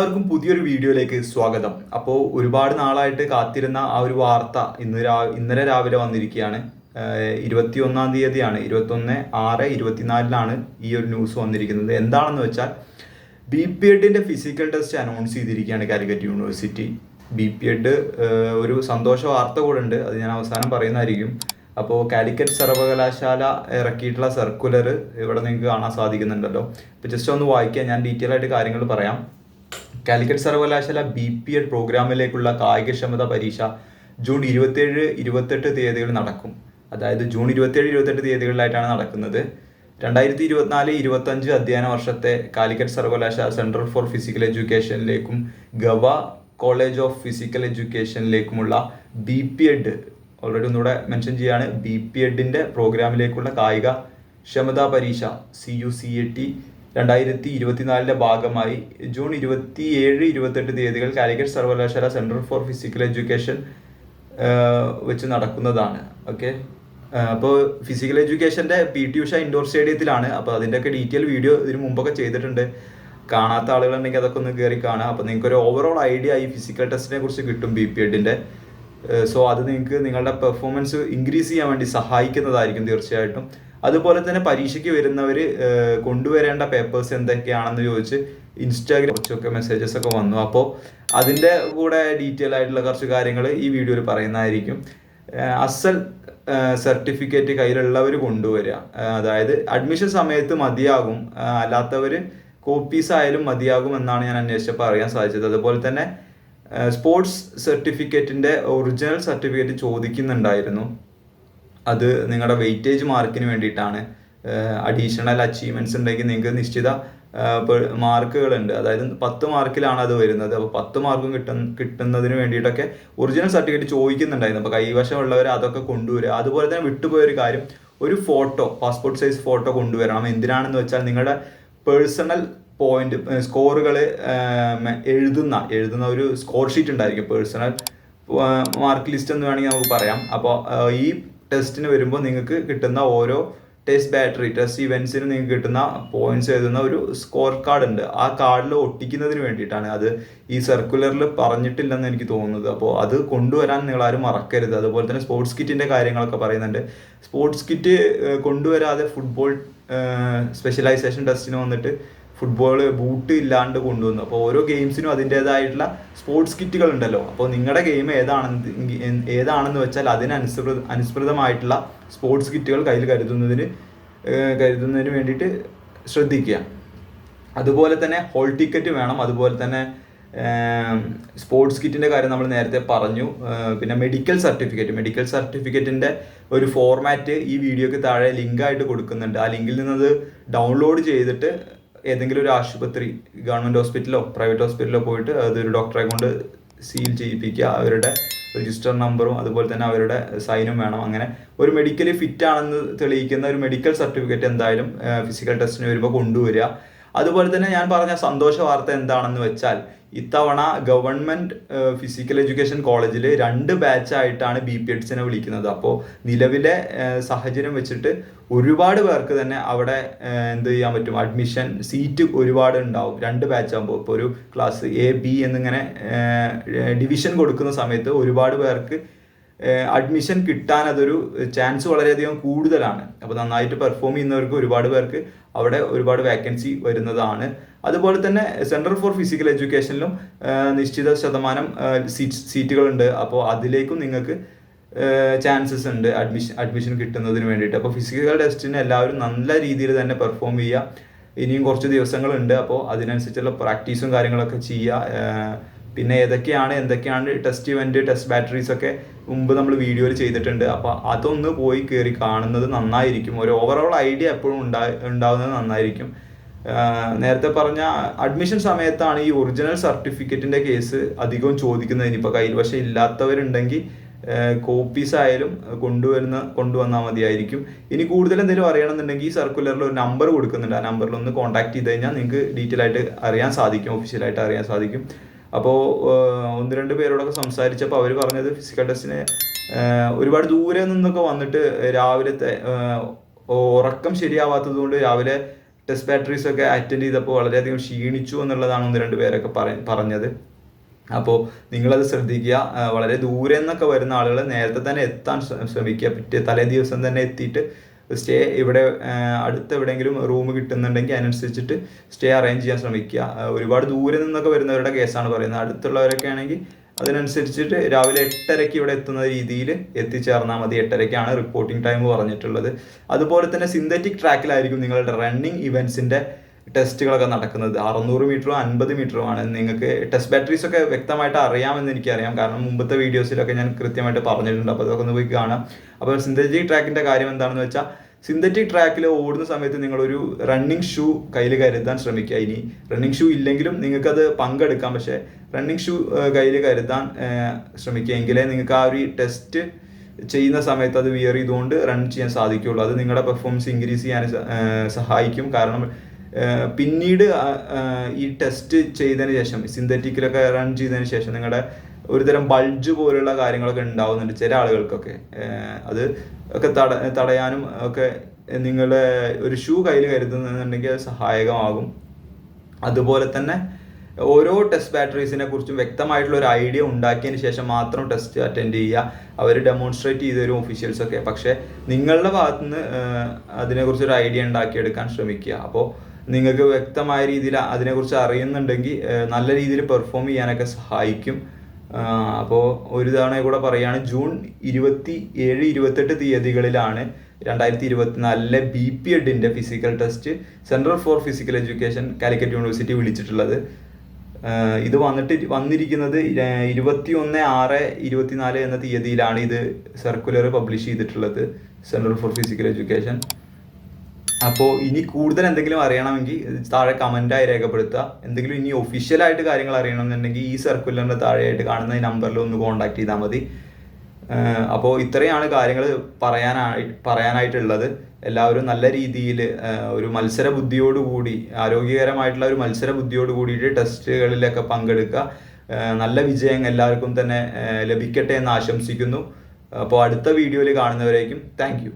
എല്ലാവർക്കും പുതിയൊരു വീഡിയോയിലേക്ക് സ്വാഗതം. അപ്പോൾ ഒരുപാട് നാളായിട്ട് കാത്തിരുന്ന ആ ഒരു വാർത്ത ഇന്ന് രാ ഇന്നലെ രാവിലെ വന്നിരിക്കുകയാണ്. ഇരുപത്തി ഒന്നാം തീയതിയാണ് ഇരുപത്തൊന്ന് ആറ് ഇരുപത്തിനാലിലാണ് ഈ ഒരു ന്യൂസ് വന്നിരിക്കുന്നത്. എന്താണെന്ന് വെച്ചാൽ ബി പി എഡിന്റെ ഫിസിക്കൽ ടെസ്റ്റ് അനൗൺസ് ചെയ്തിരിക്കുകയാണ് Calicut university. B P Ed ഒരു സന്തോഷ വാർത്ത കൂടെ ഉണ്ട്. അത് ഞാൻ അവസാനം പറയുന്നതായിരിക്കും. അപ്പോൾ കാലിക്കറ്റ് സർവകലാശാല ഇറക്കിയിട്ടുള്ള സർക്കുലർ ഇവിടെ നിങ്ങൾക്ക് കാണാൻ സാധിക്കുന്നുണ്ടല്ലോ. ഇപ്പോൾ ജസ്റ്റ് ഒന്ന് വായിക്കാം. ഞാൻ ഡീറ്റെയിൽ ആയിട്ട് കാര്യങ്ങൾ പറയാം. കാലിക്കറ്റ് സർവകലാശാല ബി പി എഡ് പ്രോഗ്രാമിലേക്കുള്ള കായികക്ഷമത പരീക്ഷ ജൂൺ ഇരുപത്തേഴ് ഇരുപത്തെട്ട് തീയതികളിൽ നടക്കും. അതായത് ജൂൺ ഇരുപത്തേഴ് ഇരുപത്തെട്ട് തീയതികളിലായിട്ടാണ് നടക്കുന്നത്. രണ്ടായിരത്തി ഇരുപത്തിനാല് ഇരുപത്തഞ്ച് അധ്യയന വർഷത്തെ കാലിക്കറ്റ് സർവകലാശാല സെൻട്രൽ ഫോർ ഫിസിക്കൽ എഡ്യൂക്കേഷനിലേക്കും ഗവ കോളേജ് ഓഫ് ഫിസിക്കൽ എഡ്യൂക്കേഷനിലേക്കുമുള്ള ബി പി എഡ് ഓൾറെഡി ഒന്നുകൂടെ മെൻഷൻ ചെയ്യാണ്. ബി പി എഡിന്റെ പ്രോഗ്രാമിലേക്കുള്ള കായിക ക്ഷമതാ പരീക്ഷ C U C A T രണ്ടായിരത്തി ഇരുപത്തിനാലിന്റെ ഭാഗമായി ജൂൺ ഇരുപത്തി ഏഴ് ഇരുപത്തെട്ട് തീയതികൾ കാലിക്കറ്റ് സർവകലാശാല സെന്റർ ഫോർ ഫിസിക്കൽ എഡ്യൂക്കേഷൻ വെച്ച് നടക്കുന്നതാണ്. ഓക്കെ? അപ്പോൾ ഫിസിക്കൽ എഡ്യൂക്കേഷന്റെ പി ടി ഉഷ ഇൻഡോർ സ്റ്റേഡിയത്തിലാണ്. അപ്പോൾ അതിന്റെയൊക്കെ ഡീറ്റെയിൽ വീഡിയോ ഇതിന് മുമ്പൊക്കെ ചെയ്തിട്ടുണ്ട്. കാണാത്ത ആളുകളുണ്ടെങ്കിൽ അതൊക്കെ ഒന്ന് കയറി കാണാം അപ്പോൾ നിങ്ങൾക്ക് ഒരു ഓവറോൾ ഐഡിയ ഈ ഫിസിക്കൽ ടെസ്റ്റിനെ കുറിച്ച് കിട്ടും ബി പി എഡിന്റെ. സോ അത് നിങ്ങൾക്ക് നിങ്ങളുടെ പെർഫോമൻസ് ഇൻക്രീസ് ചെയ്യാൻ വേണ്ടി സഹായിക്കുന്നതായിരിക്കും തീർച്ചയായിട്ടും. അതുപോലെ തന്നെ പരീക്ഷയ്ക്ക് വരുന്നവർ കൊണ്ടുവരേണ്ട പേപ്പേഴ്സ് എന്തൊക്കെയാണെന്ന് ചോദിച്ച് ഇൻസ്റ്റാഗ്രാം കുറച്ചൊക്കെ മെസ്സേജസ് ഒക്കെ വന്നു. അപ്പോൾ അതിന്റെ കൂടെ ഡീറ്റെയിൽ ആയിട്ടുള്ള കുറച്ച് കാര്യങ്ങൾ ഈ വീഡിയോയിൽ പറയുന്നതായിരിക്കും. അസൽ സർട്ടിഫിക്കറ്റ് കയ്യിലുള്ളവർ കൊണ്ടുവരിക അതായത് അഡ്മിഷൻ സമയത്ത് മതിയാകും. അല്ലാത്തവർ കോപ്പീസ് ആയാലും മതിയാകും എന്നാണ് ഞാൻ അന്വേഷിച്ചപ്പോൾ അറിയാൻ സാധിച്ചത്. അതുപോലെ തന്നെ സ്പോർട്സ് സർട്ടിഫിക്കറ്റിന്റെ ഒറിജിനൽ സർട്ടിഫിക്കറ്റ് ചോദിക്കുന്നുണ്ടായിരുന്നു. അത് നിങ്ങളുടെ വെയിറ്റേജ് മാർക്കിന് വേണ്ടിയിട്ടാണ്. അഡീഷണൽ അച്ചീവ്മെന്റ്സ് ഉണ്ടെങ്കിൽ നിങ്ങൾക്ക് നിശ്ചിത മാർക്കുകളുണ്ട് അതായത് പത്ത് മാർക്കിലാണ് അത് വരുന്നത്. അപ്പോൾ പത്ത് മാർക്കും കിട്ടുന്ന കിട്ടുന്നതിന് വേണ്ടിയിട്ടൊക്കെ ഒറിജിനൽ സർട്ടിഫിക്കറ്റ് ചോദിക്കുന്നുണ്ടായിരുന്നു. അപ്പോൾ കൈവശമുള്ളവർ അതൊക്കെ കൊണ്ടുവരിക. അതുപോലെ തന്നെ വിട്ടുപോയ ഒരു കാര്യം ഒരു ഫോട്ടോ പാസ്പോർട്ട് സൈസ് ഫോട്ടോ കൊണ്ടുവരണം. എന്തിനാണെന്ന് വെച്ചാൽ നിങ്ങളുടെ പേഴ്സണൽ പോയിന്റ് സ്കോറുകൾ എഴുതുന്ന എഴുതുന്ന ഒരു സ്കോർ ഷീറ്റ് ഉണ്ടായിരിക്കും. പേഴ്സണൽ മാർക്ക് ലിസ്റ്റ് എന്ന് വേണമെങ്കിൽ നമുക്ക് പറയാം. അപ്പോൾ ഈ ടെസ്റ്റിന് വരുമ്പോൾ നിങ്ങൾക്ക് കിട്ടുന്ന ഓരോ ടെസ്റ്റ് ബാറ്ററി ടെസ്റ്റ് ഇവൻസിന് നിങ്ങൾക്ക് കിട്ടുന്ന പോയിന്റ്സ് എഴുതുന്ന ഒരു സ്കോർ കാർഡ് ഉണ്ട്. ആ കാർഡിൽ ഒട്ടിക്കുന്നതിന് വേണ്ടിയിട്ടാണ് അത് ഈ സർക്കുലറിൽ പറഞ്ഞിട്ടില്ലെന്ന് എനിക്ക് തോന്നുന്നത്. അപ്പോൾ അത് കൊണ്ടുവരാൻ നിങ്ങൾ ആരും മറക്കരുത്. അതുപോലെ തന്നെ സ്പോർട്സ് കിറ്റിന്റെ കാര്യങ്ങളൊക്കെ പറയുന്നുണ്ട്. സ്പോർട്സ് കിറ്റ് കൊണ്ടുവരാതെ ഫുട്ബോൾ സ്പെഷ്യലൈസേഷൻ ടെസ്റ്റിന് വന്നിട്ട് ഫുട്ബോൾ ബൂട്ട് ഇല്ലാണ്ട് കൊണ്ടുവന്നു. അപ്പോൾ ഓരോ ഗെയിംസിനും അതിന്റെതായിട്ടുള്ള സ്പോർട്സ് കിറ്റുകൾ ഉണ്ടല്ലോ. അപ്പോൾ നിങ്ങളുടെ ഗെയിം ഏതാണെന്ന് ഏതാണെന്ന് വെച്ചാൽ അതിനനുസൃത അനുസൃതമായിട്ടുള്ള സ്പോർട്സ് കിറ്റുകൾ കയ്യിൽ കരുതുന്നതിന് കരുതുന്നതിന് വേണ്ടിയിട്ട് ശ്രദ്ധിക്കുക. അതുപോലെ തന്നെ ഹോൾ ടിക്കറ്റ് വേണം. അതുപോലെ തന്നെ സ്പോർട്സ് കിറ്റിന്റെ കാര്യം നമ്മൾ നേരത്തെ പറഞ്ഞു. പിന്നെ മെഡിക്കൽ സർട്ടിഫിക്കറ്റ് മെഡിക്കൽ സർട്ടിഫിക്കറ്റിന്റെ ഒരു ഫോർമാറ്റ് ഈ വീഡിയോക്ക് താഴെ ലിങ്കായിട്ട് കൊടുക്കുന്നുണ്ട്. ആ ലിങ്കിൽ നിന്നത് ഡൗൺലോഡ് ചെയ്തിട്ട് ഏതെങ്കിലും ഒരു ആശുപത്രി ഗവൺമെന്റ് ഹോസ്പിറ്റലോ പ്രൈവറ്റ് ഹോസ്പിറ്റലോ പോയിട്ട് അതൊരു ഡോക്ടറെ കൊണ്ട് സീൽ ചെയ്യിപ്പിക്കുക അവരുടെ രജിസ്റ്റർ നമ്പറും അതുപോലെ തന്നെ അവരുടെ സൈനും വേണം. അങ്ങനെ ഒരു മെഡിക്കലി ഫിറ്റ് ആണെന്ന് തെളിയിക്കുന്ന ഒരു മെഡിക്കൽ സർട്ടിഫിക്കറ്റ് എന്തായാലും ഫിസിക്കൽ ടെസ്റ്റിന് വരുമ്പോൾ കൊണ്ടുവരിക. അതുപോലെ തന്നെ ഞാൻ പറഞ്ഞ സന്തോഷ വാർത്ത എന്താണെന്ന് വെച്ചാൽ ഇത്തവണ ഗവൺമെന്റ് ഫിസിക്കൽ എഡ്യൂക്കേഷൻ കോളേജിൽ രണ്ട് ബാച്ചായിട്ടാണ് ബി പി എഡ്സിനെ വിളിക്കുന്നത്. അപ്പോൾ നിലവിലെ സാഹചര്യം വെച്ചിട്ട് ഒരുപാട് പേർക്ക് തന്നെ അവിടെ എന്ത് ചെയ്യാൻ പറ്റും? അഡ്മിഷൻ സീറ്റ് ഒരുപാട് ഉണ്ടാവും. രണ്ട് ബാച്ച് ആകുമ്പോൾ ഇപ്പോൾ ഒരു ക്ലാസ് എ ബി എന്നിങ്ങനെ ഡിവിഷൻ കൊടുക്കുന്ന സമയത്ത് ഒരുപാട് പേർക്ക് അഡ്മിഷൻ കിട്ടാൻ അതൊരു ചാൻസ് വളരെയധികം കൂടുതലാണ്. അപ്പോൾ നന്നായിട്ട് പെർഫോം ചെയ്യുന്നവർക്ക് ഒരുപാട് പേർക്ക് അവിടെ ഒരുപാട് വേക്കൻസി വരുന്നതാണ്. അതുപോലെ തന്നെ സെൻട്രൽ ഫോർ ഫിസിക്കൽ എഡ്യൂക്കേഷനിലും നിശ്ചിത ശതമാനം സീറ്റുകളുണ്ട് അപ്പോൾ അതിലേക്കും നിങ്ങൾക്ക് ചാൻസസ് ഉണ്ട് അഡ്മിഷൻ അഡ്മിഷൻ കിട്ടുന്നതിന് വേണ്ടിയിട്ട്. അപ്പോൾ ഫിസിക്കൽ ടെസ്റ്റിന് എല്ലാവരും നല്ല രീതിയിൽ തന്നെ പെർഫോം ചെയ്യുക. ഇനിയും കുറച്ച് ദിവസങ്ങളുണ്ട്. അപ്പോൾ അതിനനുസരിച്ചുള്ള പ്രാക്ടീസും കാര്യങ്ങളൊക്കെ ചെയ്യുക. പിന്നെ ഏതൊക്കെയാണ് എന്തൊക്കെയാണ് ടെസ്റ്റ് ഇവന്റ് ടെസ്റ്റ് ബാറ്ററീസ് ഒക്കെ മുമ്പ് നമ്മൾ വീഡിയോയിൽ ചെയ്തിട്ടുണ്ട്. അപ്പോൾ അതൊന്ന് പോയി കയറി കാണുന്നത് നന്നായിരിക്കും. ഒരു ഓവറോൾ ഐഡിയ എപ്പോഴും ഉണ്ടാ ഉണ്ടാവുന്നത് നന്നായിരിക്കും. നേരത്തെ പറഞ്ഞ അഡ്മിഷൻ സമയത്താണ് ഈ ഒറിജിനൽ സർട്ടിഫിക്കറ്റിന്റെ കേസ് അധികവും ചോദിക്കുന്നത് ഇനിയിപ്പോൾ കയ്യിൽ. പക്ഷെ ഇല്ലാത്തവരുണ്ടെങ്കിൽ കോപ്പീസ് ആയാലും കൊണ്ടുവരുന്ന കൊണ്ടുവന്നാൽ മതിയായിരിക്കും. ഇനി കൂടുതൽ എന്തെങ്കിലും അറിയണമെന്നുണ്ടെങ്കിൽ ഈ സർക്കുലറിൽ ഒരു നമ്പർ കൊടുക്കുന്നുണ്ട്. ആ നമ്പറിൽ ഒന്ന് കോൺടാക്ട് ചെയ്ത് കഴിഞ്ഞാൽ നിങ്ങൾക്ക് ഡീറ്റെയിൽ ആയിട്ട് അറിയാൻ സാധിക്കും ഒഫീഷ്യലായിട്ട് അറിയാൻ സാധിക്കും. അപ്പോൾ ഒന്ന് രണ്ട് പേരോടൊക്കെ സംസാരിച്ചപ്പോൾ അവർ പറഞ്ഞത് ഫിസിക്കൽ ടെസ്റ്റിന് ഒരുപാട് ദൂരെ നിന്നൊക്കെ വന്നിട്ട് രാവിലത്തെ ഉറക്കം ശരിയാവാത്തത് കൊണ്ട് രാവിലെ ടെസ്റ്റ് ബാറ്ററീസ് ഒക്കെ അറ്റൻഡ് ചെയ്തപ്പോൾ വളരെയധികം ക്ഷീണിച്ചു എന്നുള്ളതാണ് ഒന്ന് രണ്ട് പേരൊക്കെ പറ- പറഞ്ഞത്. അപ്പോൾ നിങ്ങളത് ശ്രദ്ധിക്കുക. വളരെ ദൂരെ നിന്നൊക്കെ വരുന്ന ആളുകൾ നേരത്തെ തന്നെ എത്താൻ ശ്ര- ശ്രമിക്കുക. പിറ്റേ തലേ ദിവസം തന്നെ എത്തിയിട്ട് സ്റ്റേ ഇവിടെ അടുത്ത് എവിടെയെങ്കിലും റൂം കിട്ടുന്നുണ്ടെങ്കിൽ അതിനനുസരിച്ചിട്ട് സ്റ്റേ അറേഞ്ച് ചെയ്യാൻ ശ്രമിക്കുക. ഒരുപാട് ദൂരെ നിന്നൊക്കെ വരുന്നവരുടെ കേസാണ് പറയുന്നത്. അടുത്തുള്ളവരൊക്കെ ആണെങ്കിൽ അതിനനുസരിച്ചിട്ട് രാവിലെ എട്ടരയ്ക്ക് ഇവിടെ എത്തുന്ന രീതിയിൽ എത്തിച്ചേർന്നാൽ മതി. എട്ടരയ്ക്കാണ് റിപ്പോർട്ടിംഗ് ടൈം പറഞ്ഞിട്ടുള്ളത്. അതുപോലെ തന്നെ സിന്തറ്റിക് ട്രാക്കിലായിരിക്കും നിങ്ങളുടെ റണ്ണിങ് ഇവൻസിന്റെ ടെസ്റ്റുകളൊക്കെ നടക്കുന്നത്. അറുന്നൂറ് മീറ്ററും അൻപത് മീറ്ററും ആണ്. നിങ്ങൾക്ക് ടെസ്റ്റ് ബാറ്ററീസ് ഒക്കെ വ്യക്തമായിട്ട് അറിയാമെന്ന് എനിക്കറിയാം. കാരണം മുമ്പത്തെ വീഡിയോസിലൊക്കെ ഞാൻ കൃത്യമായിട്ട് പറഞ്ഞിട്ടുണ്ട്. അപ്പോൾ അതൊക്കെ ഒന്ന് പോയി കാണാം. അപ്പോൾ സിന്തറ്റിക് ട്രാക്കിന്റെ കാര്യം എന്താണെന്ന് വെച്ചാൽ സിന്തറ്റിക് ട്രാക്കിൽ ഓടുന്ന സമയത്ത് നിങ്ങളൊരു റണ്ണിങ് ഷൂ കയ്യിൽ കരുതാൻ ശ്രമിക്കുക. ഇനി റണ്ണിങ് ഷൂ ഇല്ലെങ്കിലും നിങ്ങൾക്കത് പങ്കെടുക്കാം. പക്ഷേ റണ്ണിങ് ഷൂ കയ്യിൽ കരുതാൻ ശ്രമിക്കുക. എങ്കിലേ നിങ്ങൾക്ക് ആ ഒരു ടെസ്റ്റ് ചെയ്യുന്ന സമയത്ത് അത് വിയർ ചെയ്തുകൊണ്ട് റൺ ചെയ്യാൻ സാധിക്കുള്ളൂ അത് നിങ്ങളുടെ പെർഫോമൻസ് ഇൻക്രീസ് ചെയ്യാൻ സഹായിക്കും. കാരണം പിന്നീട് ഈ ടെസ്റ്റ് ചെയ്തതിന് ശേഷം സിന്തറ്റിക്കിലൊക്കെ റൺ ചെയ്തതിന് ശേഷം നിങ്ങളുടെ ഒരുതരം ബൾജ് പോലുള്ള കാര്യങ്ങളൊക്കെ ഉണ്ടാവുന്നുണ്ട് ചില ആളുകൾക്കൊക്കെ. അത് ഒക്കെ തട തടയാനും ഒക്കെ നിങ്ങളുടെ ഒരു ഷൂ കയ്യിൽ കരുതുന്നുണ്ടെങ്കിൽ അത് സഹായകമാകും. അതുപോലെ തന്നെ ഓരോ ടെസ്റ്റ് ബാറ്ററീസിനെ കുറിച്ചും വ്യക്തമായിട്ടുള്ള ഒരു ഐഡിയ ഉണ്ടാക്കിയതിന് ശേഷം മാത്രം ടെസ്റ്റ് അറ്റൻഡ് ചെയ്യുക. അവർ ഡെമോൺസ്ട്രേറ്റ് ചെയ്ത് തരും ഒഫീഷ്യൽസൊക്കെ പക്ഷേ നിങ്ങളുടെ ഭാഗത്തുനിന്ന് അതിനെക്കുറിച്ച് ഒരു ഐഡിയ ഉണ്ടാക്കിയെടുക്കാൻ ശ്രമിക്കുക. അപ്പോൾ നിങ്ങൾക്ക് വ്യക്തമായ രീതിയിൽ അതിനെക്കുറിച്ച് അറിയുന്നുണ്ടെങ്കിൽ നല്ല രീതിയിൽ പെർഫോം ചെയ്യാനൊക്കെ സഹായിക്കും. അപ്പോൾ ഒരു തവണ കൂടെ പറയുകയാണ് ജൂൺ ഇരുപത്തി ഏഴ് ഇരുപത്തെട്ട് തീയതികളിലാണ് രണ്ടായിരത്തി ഇരുപത്തിനാലിലെ B P എഡിന്റെ physical test central for physical education Calicut university വിളിച്ചിട്ടുള്ളത്. ഇത് വന്നിട്ട് വന്നിരിക്കുന്നത് ഇരുപത്തി ഒന്ന് ആറ് ഇരുപത്തിനാല് എന്ന തീയതിയിലാണ് ഇത് സർക്കുലർ പബ്ലിഷ് ചെയ്തിട്ടുള്ളത് സെൻട്രൽ ഫോർ ഫിസിക്കൽ എഡ്യൂക്കേഷൻ അപ്പോൾ ഇനി കൂടുതൽ എന്തെങ്കിലും അറിയണമെങ്കിൽ താഴെ കമന്റായി രേഖപ്പെടുത്തുക. എന്തെങ്കിലും ഇനി ഒഫീഷ്യലായിട്ട് കാര്യങ്ങൾ അറിയണമെന്നുണ്ടെങ്കിൽ ഈ സർക്കുലറിന്റെ താഴെയായിട്ട് കാണുന്ന നമ്പറിൽ ഒന്ന് കോൺടാക്ട് ചെയ്താൽ മതി. അപ്പോൾ ഇത്രയാണ് കാര്യങ്ങൾ പറയാനായി പറയാനായിട്ടുള്ളത്. എല്ലാവരും നല്ല രീതിയിൽ ഒരു മത്സര ബുദ്ധിയോടുകൂടി ആരോഗ്യകരമായിട്ടുള്ള ഒരു മത്സര ബുദ്ധിയോട് കൂടിയിട്ട് ടെസ്റ്റുകളിലൊക്കെ പങ്കെടുക്കുക നല്ല വിജയം എല്ലാവർക്കും തന്നെ ലഭിക്കട്ടെ എന്ന് ആശംസിക്കുന്നു. അപ്പോൾ അടുത്ത വീഡിയോയിൽ കാണുന്നവരേക്കും താങ്ക്